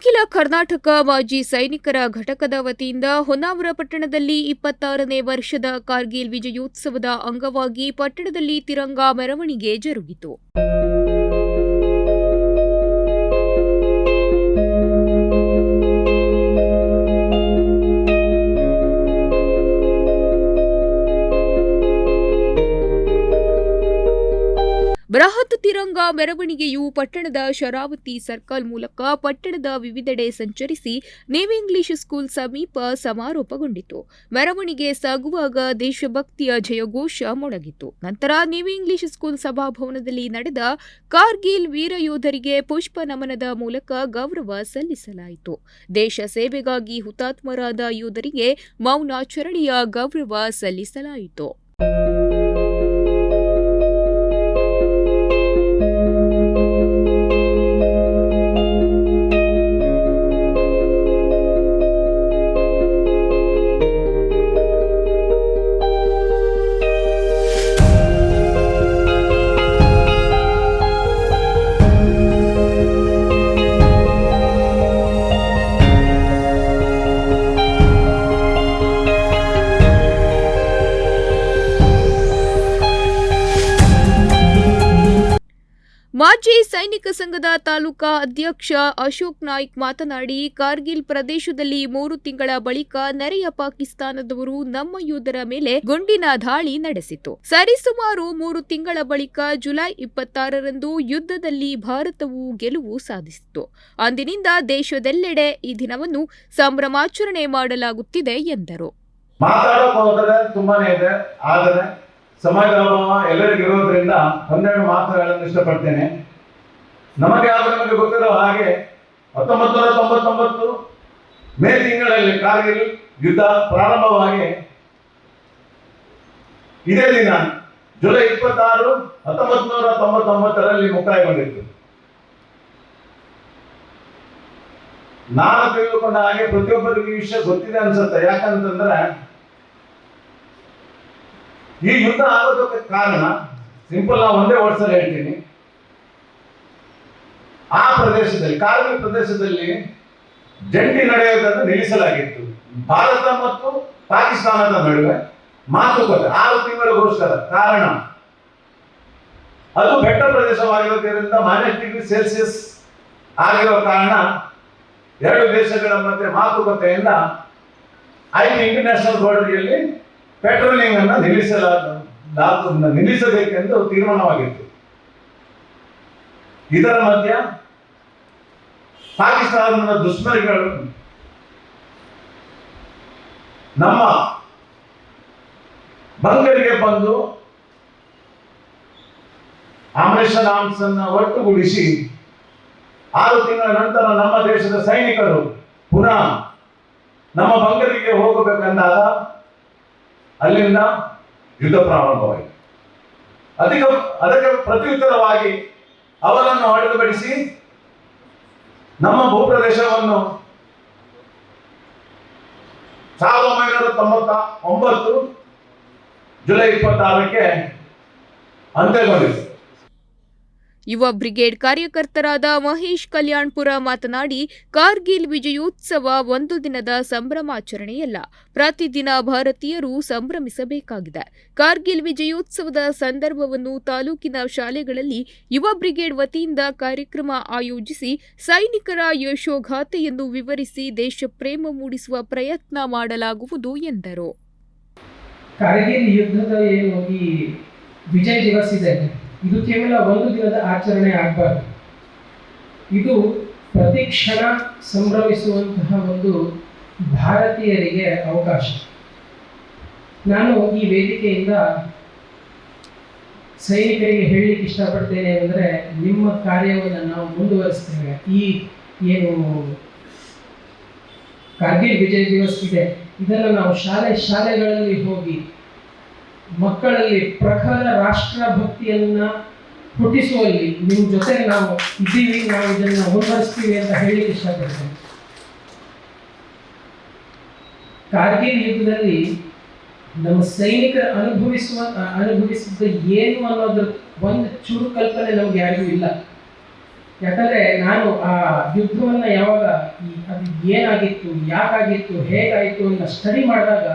ಅಖಿಲ ಕರ್ನಾಟಕ ಮಾಜಿ ಸೈನಿಕರ ಘಟಕದ ವತಿಯಿಂದ ಹೊನ್ನಾವರ ಪಟ್ಟಣದಲ್ಲಿ ಇಪ್ಪತ್ತಾರನೇ ವರ್ಷದ ಕಾರ್ಗಿಲ್ ವಿಜಯೋತ್ಸವದ ಅಂಗವಾಗಿ ಪಟ್ಟಣದಲ್ಲಿ ತಿರಂಗ ಮೆರವಣಿಗೆ ಜರುಗಿತು. ಬೃಹತ್ ಮೆರವಣಿಗೆಯು ಪಟ್ಟಣದ ಶರಾವತಿ ಸರ್ಕಲ್ ಮೂಲಕ ಪಟ್ಟಣದ ವಿವಿಧೆಡೆ ಸಂಚರಿಸಿ ನೇವಿ ಇಂಗ್ಲಿಷ್ ಸ್ಕೂಲ್ ಸಮೀಪ ಸಮಾರೋಪಗೊಂಡಿತು. ಮೆರವಣಿಗೆ ಸಾಗುವಾಗ ದೇಶಭಕ್ತಿಯ ಜಯಘೋಷ ಮೊಳಗಿತು. ನಂತರ ನೇವಿ ಇಂಗ್ಲಿಷ್ ಸ್ಕೂಲ್ ಸಭಾಭವನದಲ್ಲಿ ನಡೆದ ಕಾರ್ಗಿಲ್ ವೀರ ಯೋಧರಿಗೆ ಪುಷ್ಪ ನಮನದ ಮೂಲಕ ಗೌರವ ಸಲ್ಲಿಸಲಾಯಿತು. ದೇಶ ಸೇವೆಗಾಗಿ ಹುತಾತ್ಮರಾದ ಯೋಧರಿಗೆ ಮೌನಾಚರಣೆಯ ಗೌರವ ಸಲ್ಲಿಸಲಾಯಿತು. ಮಾಜಿ ಸೈನಿಕ ಸಂಘದ ತಾಲೂಕಾ ಅಧ್ಯಕ್ಷ ಅಶೋಕ್ ನಾಯ್ಕ್ ಮಾತನಾಡಿ, ಕಾರ್ಗಿಲ್ ಪ್ರದೇಶದಲ್ಲಿ ಮೂರು ತಿಂಗಳ ಬಳಿಕ ನೆರೆಯ ಪಾಕಿಸ್ತಾನದವರು ನಮ್ಮ ಯೋಧರ ಮೇಲೆ ಗುಂಡಿನ ದಾಳಿ ನಡೆಸಿತು ಸರಿಸುಮಾರು ಮೂರು ತಿಂಗಳ ಬಳಿಕ ಜುಲೈ ಇಪ್ಪತ್ತಾರರಂದು ಯುದ್ಧದಲ್ಲಿ ಭಾರತವು ಗೆಲುವು ಸಾಧಿಸಿತು ಅಂದಿನಿಂದ ದೇಶದೆಲ್ಲೆಡೆ ಈ ದಿನವನ್ನು ಸಂಭ್ರಮಾಚರಣೆ ಮಾಡಲಾಗುತ್ತಿದೆ ಎಂದರು. ಅಭಾವ ಎಲ್ಲರಿಗೂ ಇರೋದ್ರಿಂದ ಹನ್ನೆರಡು ಮಾತುಗಳನ್ನು ಇಷ್ಟಪಡ್ತೇನೆ. ನಮಗೆ ಆದ್ರೆ ನಮಗೆ ಗೊತ್ತಿರೋ ಹಾಗೆ ಹತ್ತೊಂಬತ್ತು ನೂರ ತೊಂಬತ್ತೊಂಬತ್ತು ಮೇ ತಿಂಗಳಲ್ಲಿ ಕಾರ್ಗಿಲ್ ಯುದ್ಧ ಪ್ರಾರಂಭವಾಗಿ ಇದೇ ದಿನ, ಜುಲೈ ಇಪ್ಪತ್ತಾರು ಹತ್ತೊಂಬತ್ತು ನೂರ ತೊಂಬತ್ತೊಂಬತ್ತರಲ್ಲಿ ಮುಕ್ತಾಯಗೊಂಡಿತ್ತು. ನಾನು ತಿಳಿದುಕೊಂಡ ಹಾಗೆ ಪ್ರತಿಯೊಬ್ಬರಿಗೂ ವಿಷಯ ಗೊತ್ತಿದೆ ಅನ್ಸುತ್ತೆ. ಯಾಕಂತಂದ್ರೆ ಈ ಯುದ್ಧ ಆಗೋದಕ್ಕೆ ಕಾರಣ ಸಿಂಪಲ್ ನಾವು ಒಂದೇ ವರ್ಷದಲ್ಲಿ ಹೇಳ್ತೀನಿ. ಆ ಪ್ರದೇಶದಲ್ಲಿ, ಕಾರ್ಗಿಲ್ ಪ್ರದೇಶದಲ್ಲಿ ಜಂಟಿ ನಡೆಯುವುದನ್ನು ನಿಲ್ಲಿಸಲಾಗಿತ್ತು. ಭಾರತ ಮತ್ತು ಪಾಕಿಸ್ತಾನದ ನಡುವೆ ಮಾತುಕತೆ, ಆರು ತಿಂಗಳಿಗೋಸ್ಕರ ಕಾರಣ, ಅದು ಬೆಟ್ಟ ಪ್ರದೇಶವಾಗಿರೋದ್ರಿಂದ ಮೈನಸ್ ಡಿಗ್ರಿ ಸೆಲ್ಸಿಯಸ್ ಆಗಿರೋ ಕಾರಣ ಎರಡು ದೇಶಗಳ ಮಧ್ಯೆ ಮಾತುಕತೆಯಿಂದ ಐದು ಇಂಟರ್ನ್ಯಾಷನಲ್ ಬಾರ್ಡರ್ನಲ್ಲಿ ಪೆಟ್ರೋಲಿಂಗ್ ಅನ್ನು ನಿಲ್ಲಿಸಲಾದ ನಿಲ್ಲಿಸಬೇಕೆಂದು ತೀರ್ಮಾನವಾಗಿತ್ತು. ಇದರ ಮಧ್ಯ ಪಾಕಿಸ್ತಾನದ ದುಷ್ಮರಿಗಳು ನಮ್ಮ ಬಂಗರಿಗೆ ಬಂದು ಆಮ್ರೇಷನ್ ಆರ್ಮ್ಸ್ ಅನ್ನ ಒಟ್ಟುಗೂಡಿಸಿ ಆರು ತಿಂಗಳ ನಂತರ ನಮ್ಮ ದೇಶದ ಸೈನಿಕರು ಪುನಃ ನಮ್ಮ ಬಂಗರಿಗೆ ಹೋಗಬೇಕೆಂದಾಗ ಅಲ್ಲಿಂದ ಯುದ್ಧ ಪ್ರಾರಂಭವಾಯಿತು. ಅದಕ್ಕೆ ಅದಕ್ಕೆ ಪ್ರತ್ಯುತ್ತರವಾಗಿ ಅವರನ್ನು ಹೊಡೆದುಪಡಿಸಿ ನಮ್ಮ ಭೂಪ್ರದೇಶವನ್ನು ಸಾವಿರದ ಒಂಬೈನೂರ ತೊಂಬತ್ತ ಒಂಬತ್ತು ಜುಲೈ ಇಪ್ಪತ್ತಾರಕ್ಕೆ ಅಂತ್ಯಗೊಂಡಿತು ಯುವ ಬ್ರಿಗೇಡ್ ಕಾರ್ಯಕರ್ತರಾದ ಮಹೇಶ್ ಕಲ್ಯಾಣ್ಪುರ ಮಾತನಾಡಿ, ಕಾರ್ಗಿಲ್ ವಿಜಯೋತ್ಸವ ಒಂದು ದಿನದ ಸಂಭ್ರಮಾಚರಣೆಯಲ್ಲ. ಪ್ರತಿದಿನ ಭಾರತೀಯರು ಸಂಭ್ರಮಿಸಬೇಕಾಗಿದೆ. ಕಾರ್ಗಿಲ್ ವಿಜಯೋತ್ಸವದ ಸಂದರ್ಭವನ್ನು ತಾಲೂಕಿನ ಶಾಲೆಗಳಲ್ಲಿ ಯುವ ಬ್ರಿಗೇಡ್ ವತಿಯಿಂದ ಕಾರ್ಯಕ್ರಮ ಆಯೋಜಿಸಿ, ಸೈನಿಕರ ಯಶೋಗಾಥೆಯನ್ನು ವಿವರಿಸಿ ದೇಶಪ್ರೇಮ ಮೂಡಿಸುವ ಪ್ರಯತ್ನ ಮಾಡಲಾಗುವುದು ಎಂದರು. ಕಾರ್ಗಿಲ್ ಯುದ್ಧದ ಏನು ಈ ವಿಜಯ್ ದಿವಸ್ ಇದೆ. ಇದು ಕೇವಲ ಒಂದು ದಿನದ ಆಚರಣೆ ಆಗಬಾರ್ದು. ಇದು ಪ್ರತಿ ಕ್ಷಣ ಸಂಭ್ರಮಿಸುವಂತಹ ಒಂದು ಭಾರತೀಯರಿಗೆ ಅವಕಾಶ. ನಾನು ಈ ವೇದಿಕೆಯಿಂದ ಸೈನಿಕರಿಗೆ ಹೇಳಲಿಕ್ಕೆ ಇಷ್ಟಪಡ್ತೇನೆ ಅಂದರೆ ನಿಮ್ಮ ಕಾರ್ಯವನ್ನು ನಾವು ಮುಂದುವರಿಸ್ತೇವೆ. ಈ ಏನು ಕಾರ್ಗಿಲ್ ವಿಜಯ್ ದಿವಸ ಇದೆ, ಇದನ್ನು ನಾವು ಶಾಲೆ, ಶಾಲೆಗಳಲ್ಲಿ ಹೋಗಿ ಮಕ್ಕಳಲ್ಲಿ ಪ್ರಖರ ರಾಷ್ಟ್ರ ಭಕ್ತಿಯನ್ನ ಹುಟ್ಟಿಸುವಲ್ಲಿ ನಿಮ್ಮ ಜೊತೆ ನಾವು ಇದ್ದೀವಿ, ನಾವು ಇದನ್ನು ಮುಂದುವರಿಸ್ತೀವಿ ಅಂತ ಹೇಳಿ ಇಷ್ಟಪಡ್ತೇನೆ. ಕಾರ್ಗಿಲ್ ಯುದ್ಧದಲ್ಲಿ ನಮ್ಮ ಸೈನಿಕರು ಅನುಭವಿಸುವ ಅನುಭವಿಸಿದ ಏನು ಅನ್ನೋದ್ರ ಒಂದು ಚೂರು ಕಲ್ಪನೆ ನಮ್ಗೆ ಯಾರಿಗೂ ಇಲ್ಲ. ಯಾಕಂದ್ರೆ ನಾನು ಆ ಯುದ್ಧವನ್ನ ಯಾವಾಗ ಅದು ಏನಾಗಿತ್ತು, ಯಾಕಾಗಿತ್ತು, ಹೇಗಾಯಿತು ಅಂತ ಸ್ಟಡಿ ಮಾಡಿದಾಗ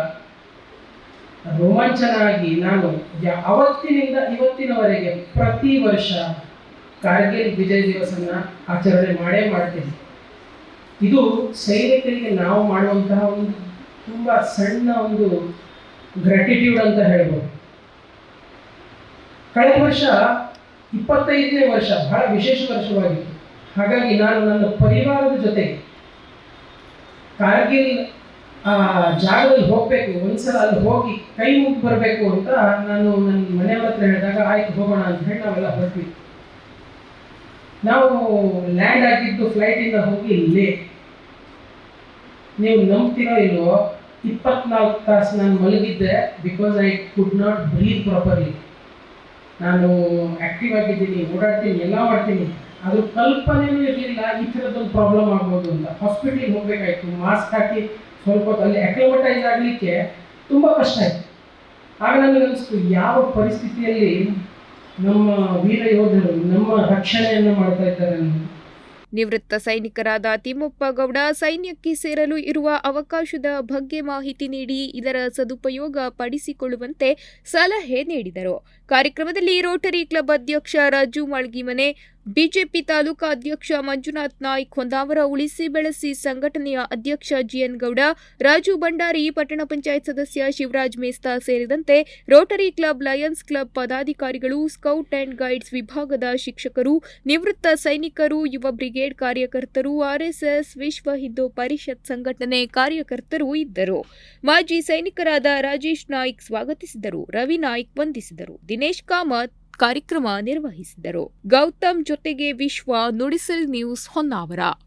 ರೋಮಾಂಚನ ಆಗಿ ನಾನು ಅವತ್ತಿನಿಂದ ಇವತ್ತಿನವರೆಗೆ ಪ್ರತಿ ವರ್ಷ ಕಾರ್ಗಿಲ್ ವಿಜಯ ದಿವಸನ ಆಚರಣೆ ಮಾಡೇ ಮಾಡ್ತೀನಿ. ಇದು ಸೈನಿಕರಿಗೆ ನಾವು ಮಾಡುವಂತಹ ಒಂದು ತುಂಬ ಸಣ್ಣ ಒಂದು ಗ್ರ್ಯಾಟಿಟ್ಯೂಡ್ ಅಂತ ಹೇಳ್ಬೋದು. ಕಳೆದ ವರ್ಷ ಇಪ್ಪತ್ತೈದನೇ ವರ್ಷ ಬಹಳ ವಿಶೇಷ ವರ್ಷವಾಗಿತ್ತು. ಹಾಗಾಗಿ ನಾನು ನನ್ನ ಪರಿವಾರದ ಜೊತೆಗೆ ಕಾರ್ಗಿಲ್ ಆ, ಜಾಗದಲ್ಲಿ ಹೋಗಬೇಕು ಒಂದ್ಸಲ ಅಲ್ಲಿ ಹೋಗಿ ಕೈ ಮುಗಿ ಬರಬೇಕು ಅಂತ ನಾನು ನನ್ನ ಮನೆಯವ್ರ ಹತ್ರ ಹೇಳಿದಾಗ, ಆಯ್ತು, ಹೋಗೋಣ ಅಂತ ಹೇಳಿ ನಾವೆಲ್ಲ ಹೊರಟ್ವಿ. ನಾವು ಲ್ಯಾಂಡ್ ಆಗಿದ್ದು ಫ್ಲೈಟಿಂದ ಹೋಗಿ ಇಲ್ಲೇ. ನೀವು ನಂಬ್ತಿರೋ ಇಲ್ವೋ, ಇಪ್ಪತ್ನಾಲ್ಕು ತಾಸು ನಾನು ಮಲಗಿದ್ದೆ because I could not breathe properly ನಾನು ಆಕ್ಟಿವ್ ಆಗಿದ್ದೀನಿ, ಓಡಾಡ್ತೀನಿ, ಎಲ್ಲ ಮಾಡ್ತೀನಿ. ಅದ್ರ ಕಲ್ಪನೆಯೂ ಇರಲಿಲ್ಲ ಈ ಥರದ್ದೊಂದು ಪ್ರಾಬ್ಲಮ್ ಆಗ್ಬೋದು ಅಂತ. ಹಾಸ್ಪಿಟ್ಲಿಗೆ ಹೋಗಬೇಕಾಯ್ತು ಮಾಸ್ಕ್ ಹಾಕಿ ಸ್ವಲ್ಪ ಅಲ್ಲಿ ಅಕ್ಲಮಟೈಸ್ ಆಗಲಿಕ್ಕೆ ತುಂಬ ಕಷ್ಟ ಆಯಿತು. ಆಗ ನನಗೆ ಅನಿಸ್ತು, ಯಾವ ಪರಿಸ್ಥಿತಿಯಲ್ಲಿ ನಮ್ಮ ವೀರ ಯೋಧರು ನಮ್ಮ ರಕ್ಷಣೆಯನ್ನು ಮಾಡ್ತಾ ಇದ್ದಾರೆ ನಿವೃತ್ತ ಸೈನಿಕರಾದ ತಿಮ್ಮಪ್ಪ ಗೌಡ ಸೈನ್ಯಕ್ಕೆ ಸೇರಲು ಇರುವ ಅವಕಾಶದ ಬಗ್ಗೆ ಮಾಹಿತಿ ನೀಡಿ ಇದರ ಸದುಪಯೋಗ ಪಡಿಸಿಕೊಳ್ಳುವಂತೆ ಸಲಹೆ ನೀಡಿದರು. ಕಾರ್ಯಕ್ರಮದಲ್ಲಿ ರೋಟರಿ ಕ್ಲಬ್ ಅಧ್ಯಕ್ಷ ರಾಜು ಮಳ್ಗಿಮನೆ ಬಿಜೆಪಿ ತಾಲೂಕಾ ಅಧ್ಯಕ್ಷ ಮಂಜುನಾಥ್ ನಾಯ್ಕ್ ಹೊಂದಾವರ ಉಳಿಸಿ ಬೆಳೆಸಿ ಸಂಘಟನೆಯ ಅಧ್ಯಕ್ಷ ಜಿಎನ್ ಗೌಡ, ರಾಜು ಭಂಡಾರಿ, ಪಟ್ಟಣ ಪಂಚಾಯತ್ ಸದಸ್ಯ ಶಿವರಾಜ್ ಮೇಸ್ತಾ ಸೇರಿದಂತೆ ರೋಟರಿ ಕ್ಲಬ್, ಲಯನ್ಸ್ ಕ್ಲಬ್ ಪದಾಧಿಕಾರಿಗಳು, ಸ್ಕೌಟ್ ಅಂಡ್ ಗೈಡ್ಸ್ ವಿಭಾಗದ ಶಿಕ್ಷಕರು, ನಿವೃತ್ತ ಸೈನಿಕರು, ಯುವ ಬ್ರಿಗೇಡ್ ಕಾರ್ಯಕರ್ತರು, ಆರ್ಎಸ್ಎಸ್, ವಿಶ್ವ ಹಿಂದೂ ಪರಿಷತ್ ಸಂಘಟನೆ ಕಾರ್ಯಕರ್ತರು ಇದ್ದರು. ಮಾಜಿ ಸೈನಿಕರಾದ ರಾಜೇಶ್ ನಾಯ್ಕ್ ಸ್ವಾಗತಿಸಿದರು, ರವಿ ನಾಯ್ಕ್ ವಂದಿಸಿದರು, ದಿನೇಶ್ ಕಾಮತ್ ಕಾರ್ಯಕ್ರಮ ನಿರ್ವಹಿಸಿದರು. ಗೌತಮ್ ಜೊತೆಗೆ ವಿಶ್ವ ನುಡಿಸಲ್ ನ್ಯೂಸ್ ಹೊನ್ನಾವರ.